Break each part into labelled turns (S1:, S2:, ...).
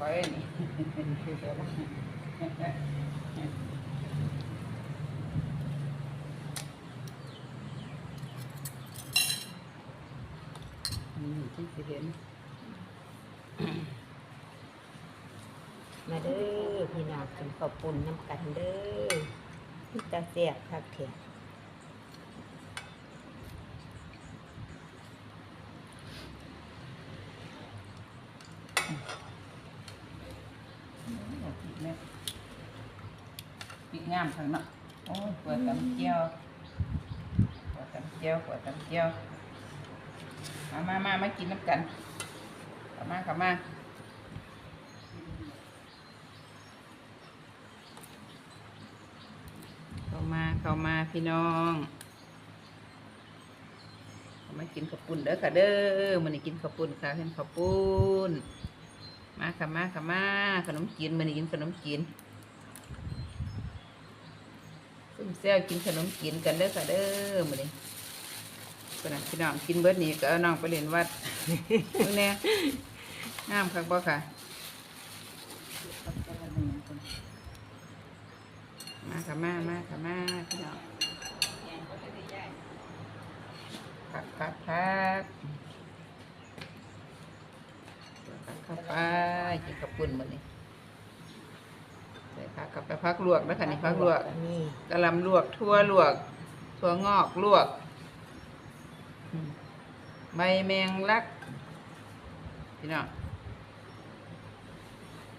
S1: คอยนี่คือืมที่สิเห็น
S2: มาเด้อพี่น้องกินข้าวปุ้นน้ำกันเด้อพี่ตาแซ่บคักแท้
S1: อยากกินเลย ปิดงามข้างเนาะโอ้ยปวดตำเจียวปวดตำเจียวปวดตำเจียวมามามามากินน้ำกันข้ามาเข้ามาเข้ามาเข้ามาพี่น้องเขามากินข้าวปุ้นเด้อค่ะเด้อมันนี่กินข้าวปุ้นค่ะเห็นข้าวปุ้นมาค่ะมาค่ะมาขนมจีนมันนี่กินขนมจีนซุ่ม แซวกินขนมจีนกันเด้อค่ะเด้อมันนี่ขนาดพี่น้องกินเบิดนี่ก็เอาน้องไปเรียนวัดเพิ่งแน่งามคักบ่ค่ะ มาค่ะมามาค่ะมาพี่น้องพักพักพักพักเข้าไปกินข้าวปุ้นมันนี่ใส่ผักกับไปพักลวกแล้วค่ะนี่พักลวก
S2: นี่
S1: กะหล่ำลวกทั่วลวกทั่วงอกลวกอืมใบแมงลักพี่น้อง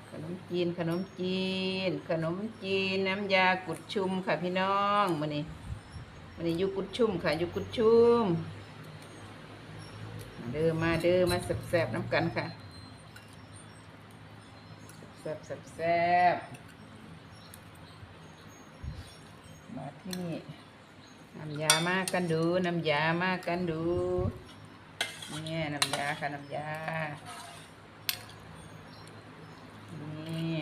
S1: ขนมจีนขนมจีน ขนมจีนน้ำยากุดชุมค่ะพี่น้องมานี่มานี่อยุกุดชุมค่ะอยุกุดชุมมาเด้อมาเด้อมาแซ่บๆน้ำกันค่ะแซ่บๆแซ่บๆ มาที่นี่น้ำยามากันดูน้ำยามากันดูเนี่ยน้ำยาค่ะน้ำยานี่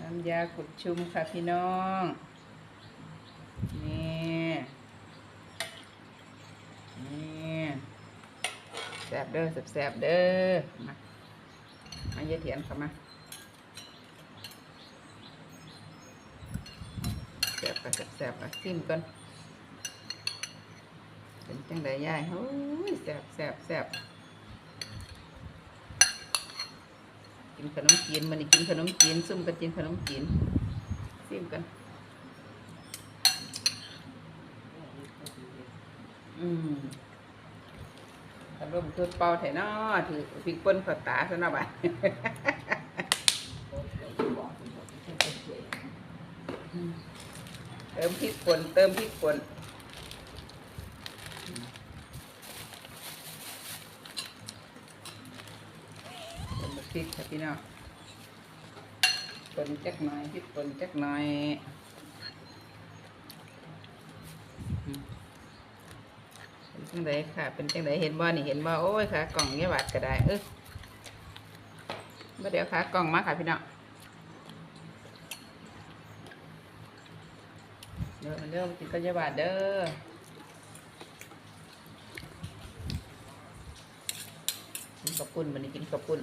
S1: น้ำยาขุดชุมค่ะพี่น้องนี่นี่แสบเด้อแสบแสบเด้อมามาเยอะเถียนเข้ามา แสบไปแสบแสบไปซิมก่อนเป็นจังไดยายโอ้ยแสบแสบแสบกินขนมจีนมันนี่กินขนมจีนซุ่มกันกินขนมจีนซิมกันอืมขนมคือเป่าแถนอถือพริกป่นขอตาซะหน่อยบ่ะ เติมพริกป่นเติมพริกป่นเติมพริกค่ะพี่น้องป่นจักหน่อยพริกป่นจักหน่อยเป็นจังไดค่ะ เป็นจังไดเห็นบ่นี่เห็นบ่โอ้ยค่ะ กล่องเงี้ยบาดก็ได้เออบ่เดี๋ยวค่ะ กล่องมาค่ะพี่น้อง เด้อเด้อกินกัญญาบาทเด้อกินกระปุ่นมันนี่กินกระปุ่น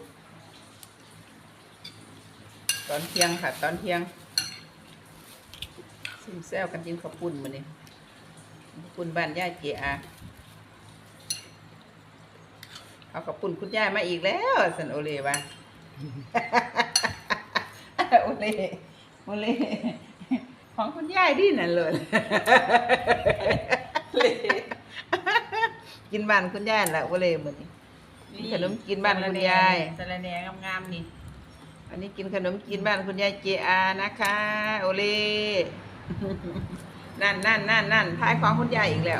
S1: ตอนเที่ยงค่ะ ตอนเที่ยงซิมแซวกันกินกระปุ่นมันนี่กระปุ่นบ้านย่าเจียอาเอากระปุ่นคุณย่ามาอีกแล้วสันโอเล่วะโอเล่โอเล่ ของคุณยายดินั่นเลย กินบ้านคุณยายแหละว่าเลยมือนี้กินขนมกินบ้านคุณยาย
S3: สะระแหน่งามๆนี่
S1: อันนี้กินขนมกินบ้านคุณยายเจอานะคะ โอเล่นั่นนั่นนั่นนั่นท้ายของคุณยายอีกแล้ว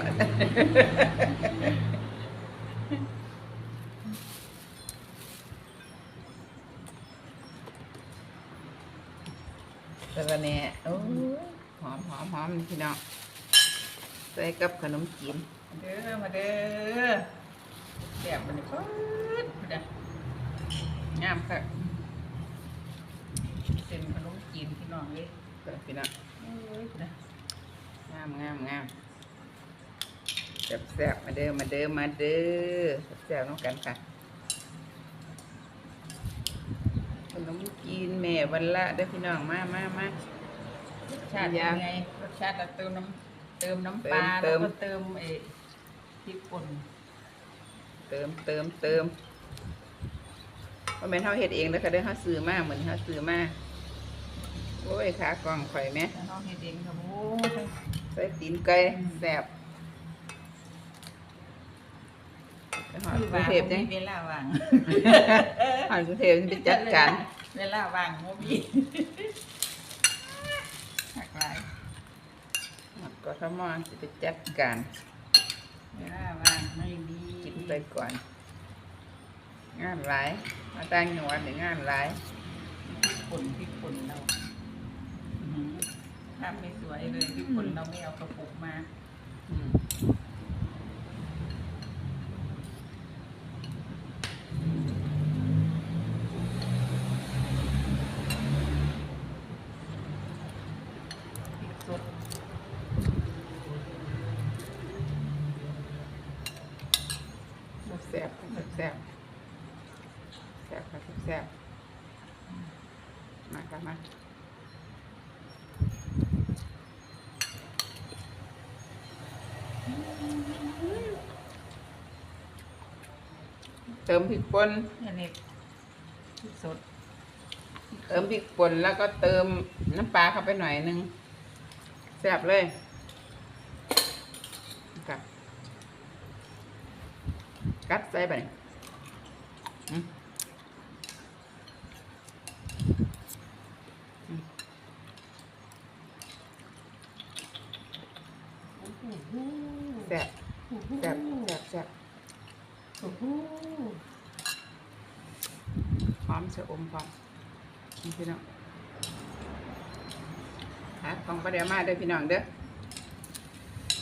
S1: สะระแหน่โอ้ยหอมหอมหอมพี่น้องใส่กับขนมจีน
S3: เด้อมาเด้อแซ่บมันนี่เปิดเด้องา
S1: มค่ะ
S3: เส้นขนมจีนพี่น้องเลย
S1: เปิดพี่น้อง
S3: เอ้ยนะ
S1: งามงามงามแซ่บแซ่บมาเด้อมาเด้อมาเด้อแซ่บน้องกันค่ะ แม่วันละเด้อพี่น้องมามามา
S3: รสชาติเป็นไงรสชาติเราเติมน้ำเติมน้ำปลา
S1: เติ
S3: แล้ว
S1: ม
S3: ก็เติมไอ้พริกป่น
S1: เติมเติมเติมเพราะแม่นเฮาเฮ็ดเองแล้วก็ได้อเฮาซื้อมาเหมือนเฮาซื้อมาโอ้ยขากล้องข่อยแม่
S3: แล้วน้องเฮ็ดเองครับโอ้ย
S1: ใส่ตีนไก่แซ่บไปหอด
S3: คือก
S1: รุง
S3: ว่าง
S1: เทพ
S3: บ่
S1: จัง
S3: มีเวลาว่าง
S1: หอดกรุงเทพจังไปจัดการ
S3: เวลาว่างบ่มีหักหลาย
S1: หอดกทมจะไปจัดการ
S3: เวลาว่างไม่มี
S1: กินไปก่อน งานหลายมาตั้งจังหวัดนี่งานหลาย
S3: พริกป่นพริกป่นเราอื้อหือทำไม่สวยเลยพริกป่นเราไม่เอากระปุกมา
S1: อืม
S3: พริกสด
S1: แซ่บแซ่บแซ่บแซ่บครับแซ่บมาครับมา เติมพริกป่น
S3: อันนี้พริกสด
S1: เติมพริกป่นแล้วก็เติมน้ำปลาเข้าไปหน่อยนึงแซ่บเลยครับกัดใส่ไปอืมอืมแซ่บแซ่บแซ่บแซ่บ
S3: โอ้โห
S1: ชอมจะอมพร้อมนี่พี่น้องหาของประเดี๋ยวมาเด้อพี่น้องเด้อ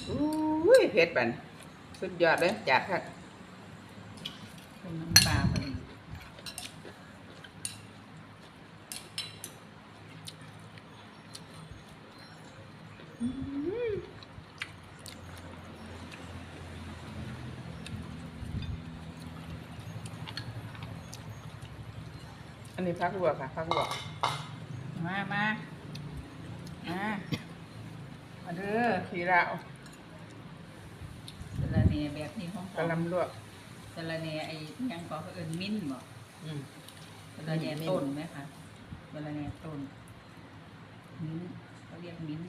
S1: อุ้ยเผ็ดบันสุดยอดเลยจัดครับ
S3: เป็นน้ำปลาพอดี
S1: อันนี้พักลวกค่ะพักลวก
S3: มามามามาเด้อ
S1: ขีราว
S3: สะระเนแบบนี้ของ
S1: กะหลำลวก
S3: สะระเนไอ้ยังก็เขาเอิ้นมิ้นบ่
S1: อืม
S3: สะระเนต้นไหมคะสะระเนต้นมิ้นเขาเรียกมิ้น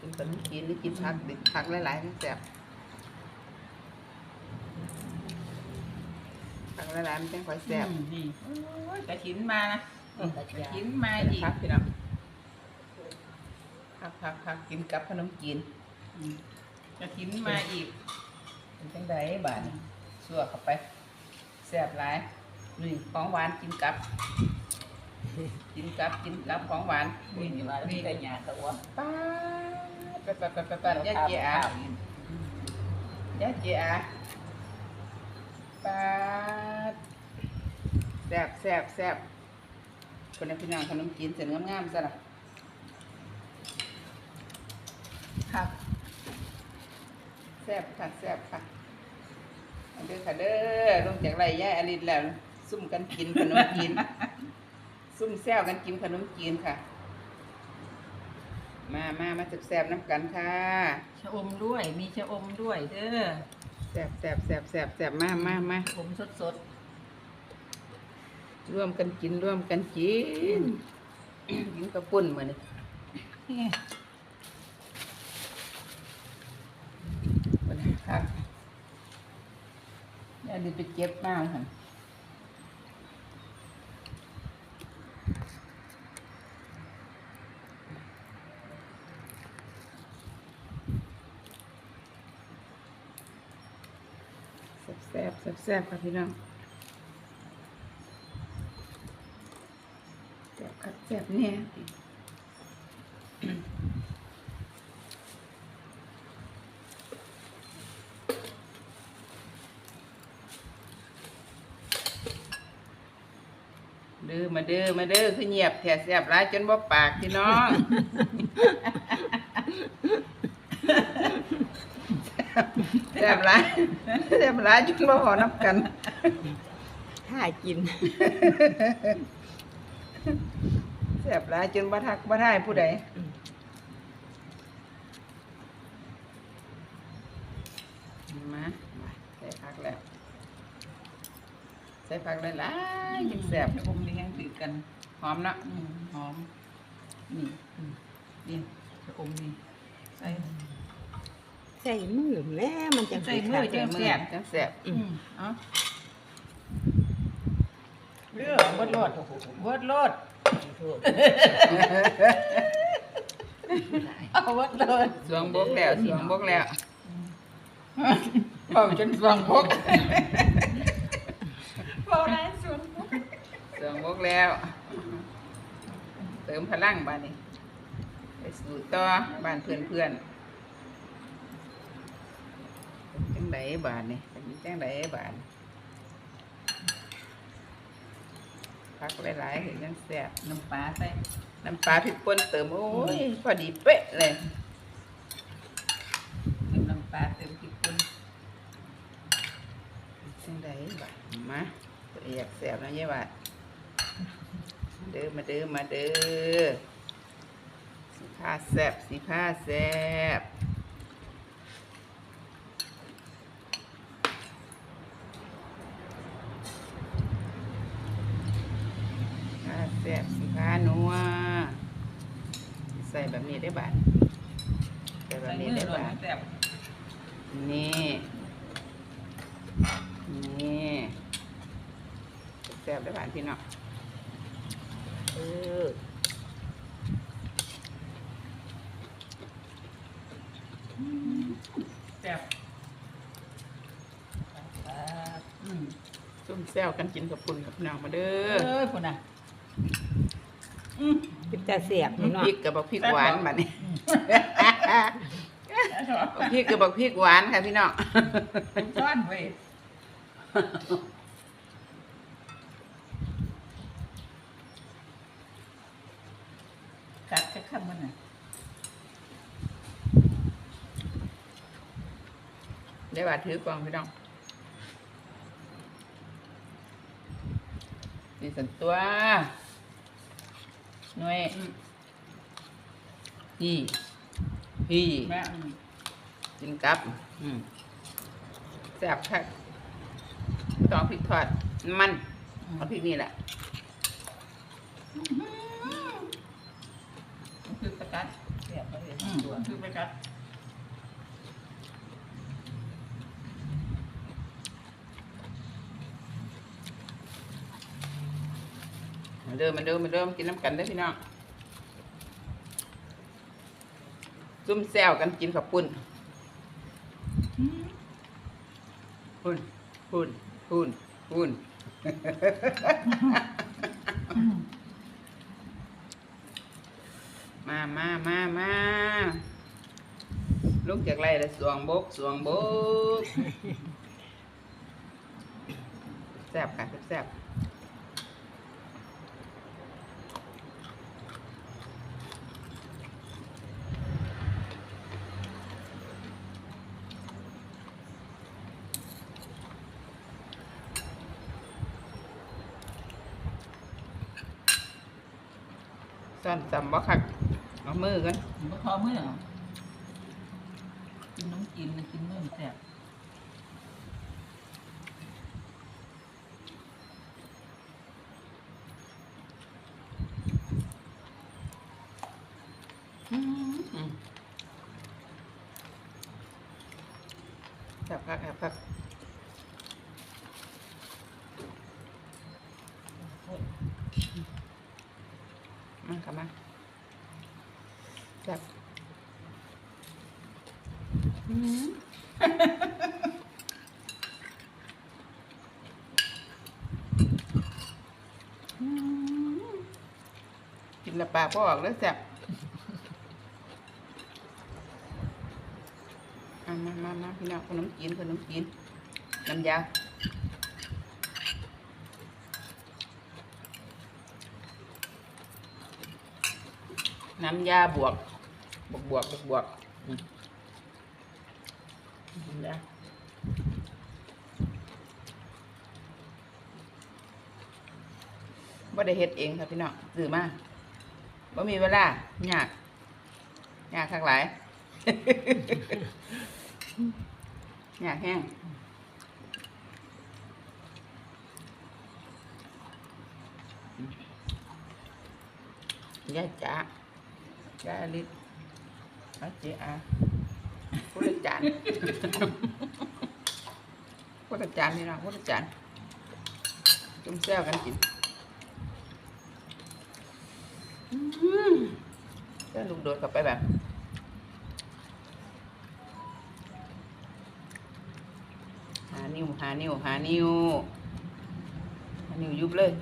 S1: กินขนมจีนหรือกินผักดิผักหลายๆมันแซ่บ ผักหลายๆมันจังค่อยแซ่บ
S3: อืมนี่โอ้ยกระถินมานะกระถินมาอีก
S1: ผักพี่น้องผักผักผักกินกับขนมจีน
S3: อืมกระถินมาอีก
S1: เป็นจังไดบาดนี้สั่วเข้าไปแซ่บหลายนี่ของหวานกินกับกินกับกินกับของหวาน
S3: นี่นี่ว่านี่ก็หยาตัว
S1: ป้าดไปไปไปไปไปยาเจียอายาเจียอาป้าดแซ่บแซ่บแซ่บคนนั้นพี่น้องขนมจีนเสร็จงามๆซะล่ะ
S3: ครับ
S1: แซ่บค่ะแซ่บค่ะเอาเด้อค่ะเด้อลงจากไรย่ายอลินแล้ว ซุ่มกันกินขนมจีนซุ่มแซวกันกินขนมจีนค่ะ มามามาแซ่บๆน้ำกันค่ะ
S3: ชะอมด้วยมีชะอมด้วยเด้อ
S1: แซ่บแซ่บแซ่บแซ่บแซ่บมามามา
S3: ชะอมสด
S1: ร่วมกันกินร่วมกันกินกินกระปุ่นเหมือน
S3: ๆนี่
S1: คนครับอย่าลืมไปเก็บมาค่ะแซ่บแซ่บแซ่บค่ะพี่น้อง แซ่บครับแซ่บเนี่ยเด้อมาเด้อมาเด้อคือเงียบแถแสบร้ายจนบ่ปากพี่น้องแสบร้ายแสบร้ายจนบ่หอนับกัน
S2: ทท่ากิน
S1: แซ่บหลายจนบ่ทักบ่ทายผู้ใด
S2: อืม
S1: มามาใส่ผักแล้ว ใส่ผักหลายๆจังแซ่บ
S3: เดี๋ยวผมเลี้ยงติดกัน
S1: หอมเนาะ
S3: อืมหอม นี่อืมนี่จะอมนี่ใส่
S2: ใส่มือแม่มันจัง
S3: ใส่
S2: สิ
S3: มือ
S2: ค่ะ
S3: จังแซ่บ
S1: จังแซ่บ
S3: อืมเอะเลือเบิดโลดเบิดโลด เอาเบิดโลด
S1: สวงบกแล้วสวงบกแล้ว
S3: เป่าจนสวงพกเป่าได้สวงพก
S1: สวงบกแล้ว เติมพลังบ้านนี้ไปสู่ต่อบ้านเพื่อนเพื่อนๆจังไดบ้านนี่เป็นจังไดบ้าน ผักหลายๆเห็นจังแซ่บ
S3: น้ำปลาใส่
S1: น้ำปลาพริกป่นเติมโอ้ยพอดีเป๊ะเลย
S3: เติมน้ำปลาเติมพริกป่น
S1: จังไดบ้านมาตัวเอกแซ่บนะเยาบาดเด้อมาเด้อมาเด้อสีผ้าแซ่บสีผ้าแซ่บผ้า แซ่บสีผ้านัวใส่แบบนี้ได้บาดใส่แบ
S3: ใส่
S1: บนี้
S3: มือ
S1: ได้
S3: โลด
S1: บาด
S3: แซ่บ
S1: นี่ นี่แซ่บได้บาดพี่น้อง
S2: เออ
S3: แซ่บอืม
S1: ซุ่มแซวกันกินกับปุ่นกับพี่น้องมาเด้
S3: เอ
S1: อ
S3: อคุณน่ะอื ม
S2: เป็นตาเสียบ
S1: พ
S2: เนาะ
S1: ริกกับบักพริกหวานบัดนี้
S3: แซ่บ
S1: บักพริกกับบักพริกหวานค่ะพี่น้อง
S3: เป็นก้อนเว้ยกัดจะขั้นมันน่ะ
S1: ได้บาดถือกล่องพี่น้องนี่สันตัวห น่วยพี่พี่
S3: แม่อืม
S1: กินกับอืมแซ่บคักบ่ต้องเอาพริกทอดมันเอาพริกนี่แหละ
S3: มันคือประกัด
S2: เสียบไปเลย
S3: อืมมันคือประกัด
S1: มาเดิมมาเดิมมาเดิมกินน้ำกันได้พี่น้องซุ่มแซวกันกินกับปุ่นปุ่นปุ่นปุ่นปุ่นมามามามาลูกจากไรเลยสวงบกสวงบกแซ่บค่ะแซ่บ ตอนจำบ่คักเอามือกัน
S3: มันบ่พอมื้อเหรอกินน้ำกินกินมื้อแซ่บ
S1: อืมอืมแซ่บคักแซ่บคักมา ครับมาแซ่บกินละปากพ่ออกแล้วแซ่บมามามาพี่น้องขนมจีนขนมจีนน้ำยา น้ำยาบวก บวกบวกบวกบวกน้ำยาบ่ได้เฮ็ดเองครับพี่น้องซื้อมาบ่มีเวลายากยากคักหลายยากแห้งยายจ๋า ยาลิศเอาเจ๊อาผู้ละจานผู้ละจานนี่นะผู้ละจานจุ่มแซวกันกินอื้อก็ลูกโดดกลับไปแบบหานิ้วหานิ้วหานิ้วหานิ้วยุบเลย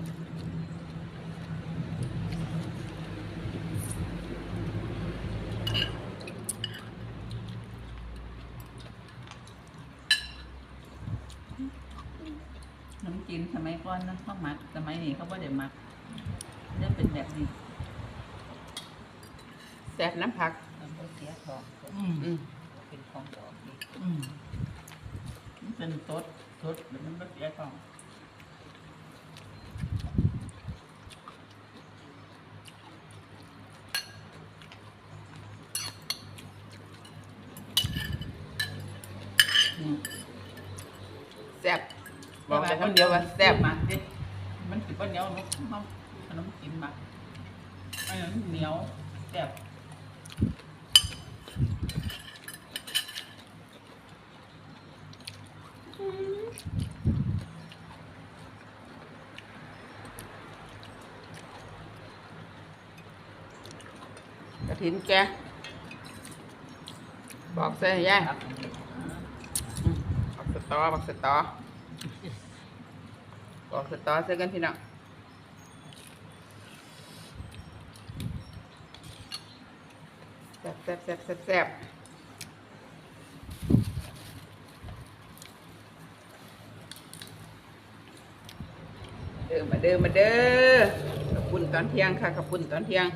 S3: น้ำจีนสมัยก่ อนนะเขาหมักสมัยนี้เขาไม่ได้หมักจะเป็นแบบนี้
S1: แซ่บน้ำผัก
S3: มันก็เสียทอง
S1: อืม
S3: เป็นของดอกนี่
S1: อืม
S3: มันเป็นสดสดแล้วมันก็เสียทอง
S1: อืมแซ่บบอก แต่คำเดียวว่าแซ่บ
S3: หมักดิมันสิบ่เหนียวเนกเขาขนมจีนหมักอันนั้นเหนียวแซ่บ
S1: กระถินแก บอกใส่ให้ยาย
S3: ครับ
S1: อืมบอกสตอบอกสตอ กอกสตอใส่กันพี่น้องแซ่บแซ่บแซ่บแซ่บแซ่บเดิมมาเดิมมาเด้อขอบคุณตอนเที่ยงค่ะขอบคุณตอนเที่ยง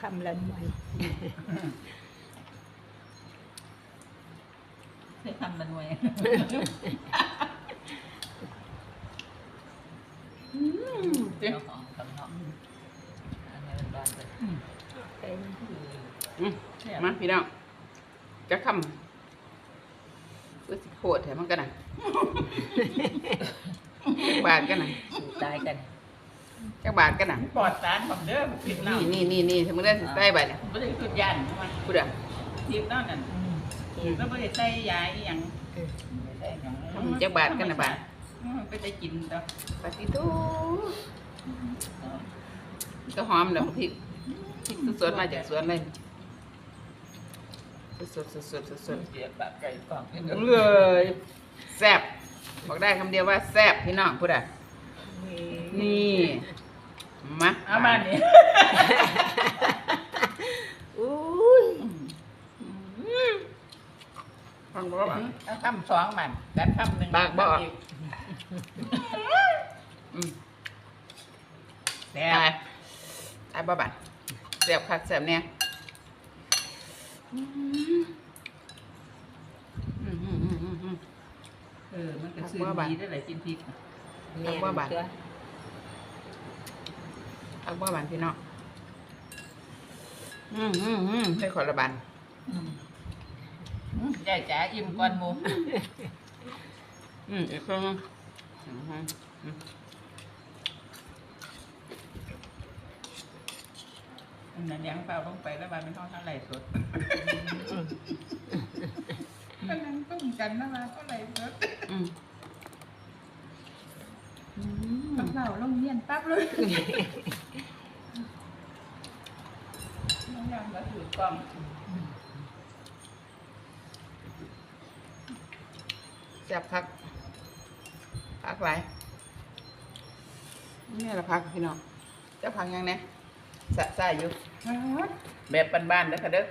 S2: คำละหน่วย
S3: ใช้ทำมันไว้
S1: เจ๊
S3: เจ้าของกำเนาะอันนี้มันร้อนไป
S2: เป็น
S1: อืม
S3: แซ่บ
S1: มาพี่น้องจะคำเพื่อสิโคตรแถมมันกันนะจักบาทกันนะ
S3: สู่ตายกัน
S1: จักบาทกันนะ
S3: ปลอดสารของเด้อผิดเนาะ
S1: นี่นี่นี่นี่ถ้ามึงได้ใส่ใบเนี่ย
S3: ไม่ได้ขึ้นยันมัน
S1: กูเด้อ
S3: ผิดเนาะนั่นแล้วไม่ได้ใส่ยาอีหยังไม่ได้หยัง
S1: ทำจักบาทกันนะบาท
S3: อืมไปได้กินต่อ
S1: ปฏิทูก็หอมเด้อพริกพริกสดๆมาจากสวนเลยสดๆสดๆสดๆ
S3: เสียบแบบไก่กล่องนี่เด้อ
S1: เลยแซ่บบอกได้คำเดียวว่าแซ่บพี่น้องพูดอะนี่ มา
S3: เอามานี่
S2: อุ้ย
S1: ฟังบอกว่า
S3: เอาคำสองมันกันคำหนึ่ง
S1: บากบ่
S3: อีก
S1: อืม
S3: แซ่
S1: ตาย
S3: บ
S1: ตายบ่บัดแซ่บคักแซ่บเนี่ยอืมอืมอืมอืมอืมอืม
S3: เออมันก็ซื้อดีได้หลายกินพริก
S2: แม่น
S1: ว่าบาท
S2: ตัว
S1: คักบ่บัดพี่น้องอืมอืมอืมให้ขอละบัน
S3: อืมอืมยายจ๋าอิ่มก่อนหมู
S1: อืมอีกครึ่งอืมอืม
S3: อันนั้นยังเปล่าลงไปแล้วมันเป็นห้องเท่าไหร่สดอันนั้นตุ้มกันนะมาเท่าไหร่สด
S1: อืมอืม
S3: กับ เราลงเงียนปั๊บเลยน้องยังก็ถือกล่อง
S1: แซ่บคักพักไรนี่ละพักพี่น้องเจ้าพังยังเนี่ยสะสายอยู่ แบบบ้านๆเด้อค่ะเด้อ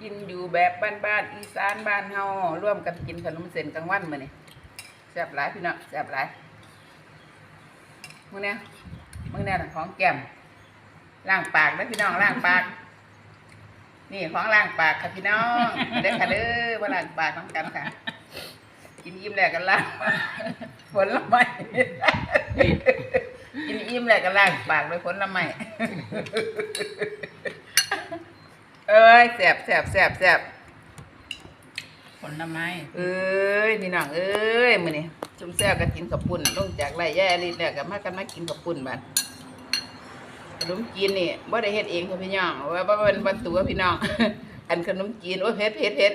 S1: กินอยู่แบบบ้านๆอีสานบ้านเฮาร่วมกันกินขนมเส้นกลางวันมื้อนี้แซ่บหลายพี่น้องแซ่บหลาย มื้อเนี้ยมื้อเนี้ยน่ะของแก้มล้างปากเด้อพี่น้องล้างปาก นี่ของล้างปากค่ะพี่น้องเด้อค่ะเด้อมาล้างปากน้องกันค่ะ กินอิ่มแล้วกันล้างผลไม้กินอิ่มแล้วก็ล้างปากด้วยผลไม้เอ้ยแสบแสบแสบแสบ
S3: ผลไม้
S1: เอ้ยพี่น้องเอ้ยมื้อนี้ ชุมแซ่บก็กินกับปุ่นลงจากไรแย่ลิดแล้วก็มากันมากินกับปุ่นบัดขนมจีนนี่บ่ได้เฮ็ดเองค่ะพี่น้องว่าบ่เป็นวันตัวพี่น้อง อันขนมจีนโอ้ยเผ็ดเผ็ดเผ็ด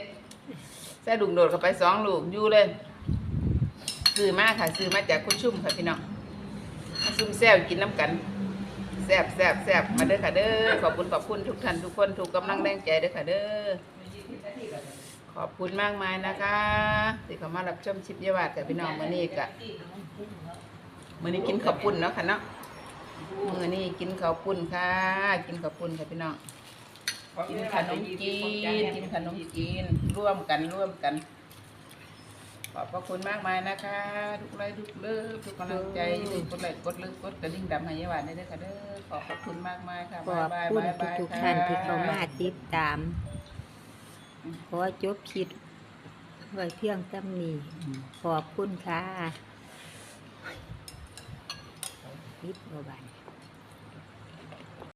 S1: ใส่ลูกโดดเข้าไปสองลูกอยู่เลยซื้อมาค่ะซื้อมาจากคุณชุ่มค่ะพี่น้องมาซุ่มแซ่บกินน้ำกันแซ่บแซ่บแซ่บมาเด้อค่ะเด้อขอบคุณขอบคุณทุกท่านทุกคนทุกกำลังแรงใจเด้อค่ะเด้อ ขอบคุณมากมายนะคะที่เขามารับชมชิปยาวาดกับพี่น้องมื้อนี้กะมื้อนี้กินข้าวปุ้นเนาะค่ะเนาะมื้อนี้กินข้าวปุ้นค่ะ กินข้าวปุ้นค่ะพี่น้องกินขนมจีนกินขนมจีนร่วมกันร่วมกันขอบพระคุณมากมายนะคะ ทุกไลค์ทุกเลิฟทุกกำลังใจอย่าลืมกดไลค์กดเลิฟกดกระดิ่งดำให้ยายหวานได้ด้วยค่ะเด้อขอบพระคุณมากมายค่ะ
S2: ขอบคุณทุกท่านที่เข้ามาติดตาม ขอจบคิดไว้เพียงจำนี้ขอบคุณค่ะคิดบ่บัน